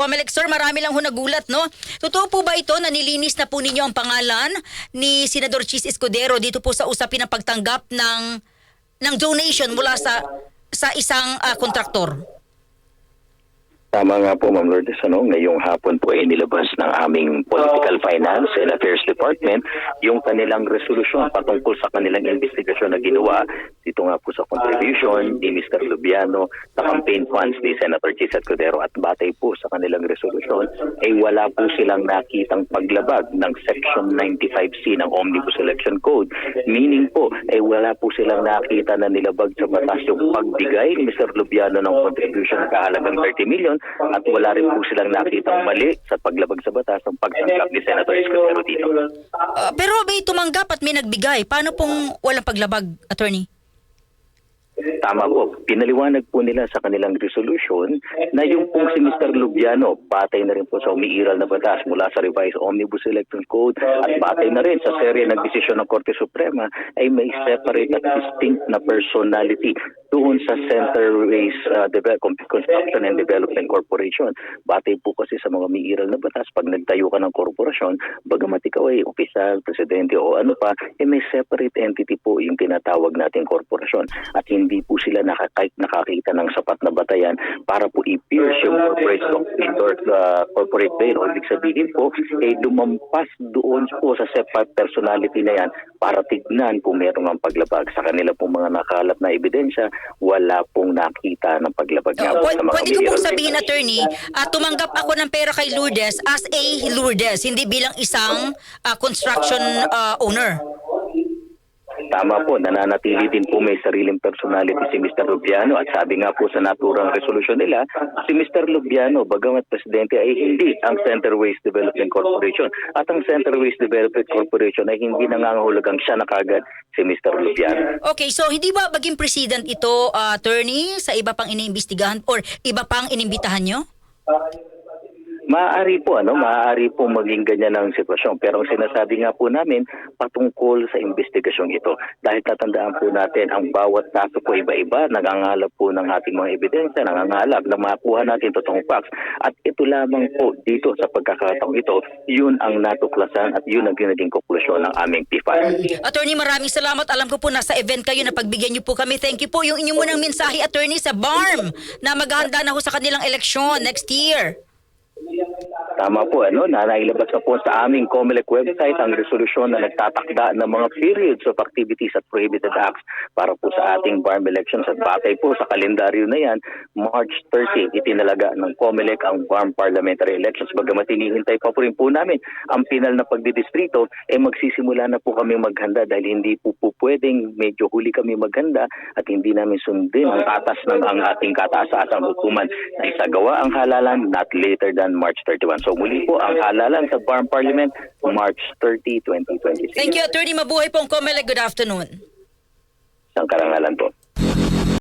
Comelec, sir, marami lang ho nagulat, no? Totoo po ba ito na nilinis na po ninyo ang pangalan ni Senador Chis Escudero dito po sa usapin ng pagtanggap ng ng donation mula sa sa isang ah, kontraktor? Tama nga po, Ma'am Lourdes. Ano, ngayong hapon po ay nilabas ng aming Political Finance and Affairs Department yung kanilang resolusyon patungkol sa kanilang investigasyon na ginawa dito nga po sa contribution ni Mr. Lubiano sa campaign funds ni Senator Chisat Cordero at batay po sa kanilang resolusyon ay wala po silang nakitang paglabag ng Section 95C ng Omnibus Election Code. Meaning po ay wala po silang nakita na nilabag sa batas yung pagbigay ni Mr. Lubiano ng contribution na kahalagang 30 million at wala rin po silang nakitang mali sa paglabag sa batas ng pagtanggap ni Senator Escudero dito. Ah, pero may tumanggap at may nagbigay. Paano pong walang paglabag, attorney? Tama po. Pinaliwanag po nila sa kanilang resolution na yung pong si Mr. Lubiano, batay na rin po sa umiiral na batas mula sa revised Omnibus Electoral Code at batay na rin sa serye ng desisyon ng Korte Suprema ay may separate at distinct na personality doon sa Center Race uh, Construction and Development Corporation. Batay po kasi sa mga umiiral na batas, pag nagtayo ka ng korporasyon, bagamat ikaw ay opisyal, presidente o ano pa, eh may separate entity po yung tinatawag nating korporasyon at hindi po sila nakaka- nakakita ng sapat na batayan para po i-pierce yung corporate or uh, corporate bail. O ibig sabihin po, eh lumampas doon po sa separate personality na yan para tignan kung meron ang paglabag. Sa kanila pong mga nakalap na ebidensya, wala pong nakita ng paglabag nga Oh, po pwede, sa mga pwede ko pong sabihin, attorney, ah, tumanggap ako ng pera kay Lourdes as a Lourdes, hindi bilang isang ah, construction ah, owner. Tama po, nananatili din po may sariling personality si Mr. Lubiano at sabi nga po sa naturang resolusyon nila, si Mr. Lubiano, bagamat presidente ay hindi ang Center Waste Development Corporation at ang Center Waste Development Corporation ay hindi nangangahulugang siya na kagad si Mr. Lubiano. Okay, so hindi ba maging president ito, ah, attorney, sa iba pang iniimbestigahan or iba pang inimbitahan nyo? Maaari po, ano, maaari po maging ganyan ang sitwasyon. Pero ang sinasabi nga po namin, patungkol sa investigasyong ito. Dahil tatandaan po natin, ang bawat kaso po iba-iba, nangangalap po ng ating mga ebidensya, nangangalap na makuha natin totoong facts. At ito lamang po dito sa pagkakataong ito, yun ang natuklasan at yun ang ginaging konklusyon ng aming P5. Attorney, maraming salamat. Alam ko po nasa event kayo na pagbigyan niyo po kami. Thank you po. Yung inyong munang mensahe, attorney, sa BARM na maghahanda na ho sa kanilang eleksyon next year. Tama po, ano, na nailabas na po sa aming COMELEC website ang resolusyon na nagtatakda ng mga periods of activities at prohibited acts para po sa ating farm elections at batay po sa kalendaryo na yan, March 30, itinalaga ng COMELEC ang farm parliamentary elections. Bagamat hinihintay pa po rin po namin ang pinal na pagdidistrito, eh magsisimula na po kami maghanda dahil hindi po po pwedeng medyo huli kami maghanda at hindi namin sundin ang tatas ng ang ating kataas-asang hukuman na isagawa ang halalan not later than March 31. So muli po ang halalan sa Farm Parliament March 30, 2026. Thank you, attorney. Mabuhay po ang COMELEC. Good afternoon. Isang karangalan po.